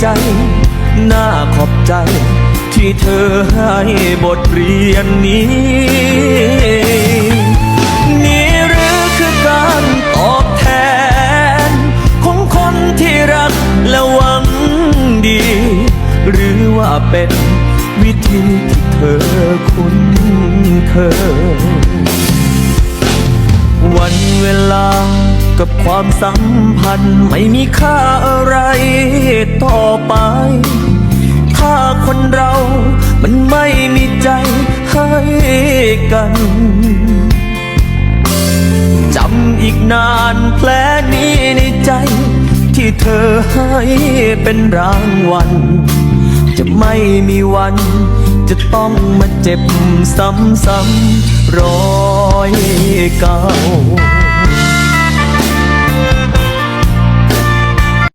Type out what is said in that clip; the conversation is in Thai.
น่าขอบใจ ที่เธอให้บทเรียนนี้ นี่หรือคือการตอบแทน ของคนที่รักและหวังดี หรือว่าเป็นวิธีที่เธอคุ้นเคยวันเวลากับความสัมพันธ์ไม่มีค่าอะไรต่อ ไม่มีใจให้กัน จำอีกนานแผลนี้ในใจ ที่เธอให้เป็นรางวัล จะไม่มีวันจะต้องมาเจ็บซ้ำๆรอยเก่า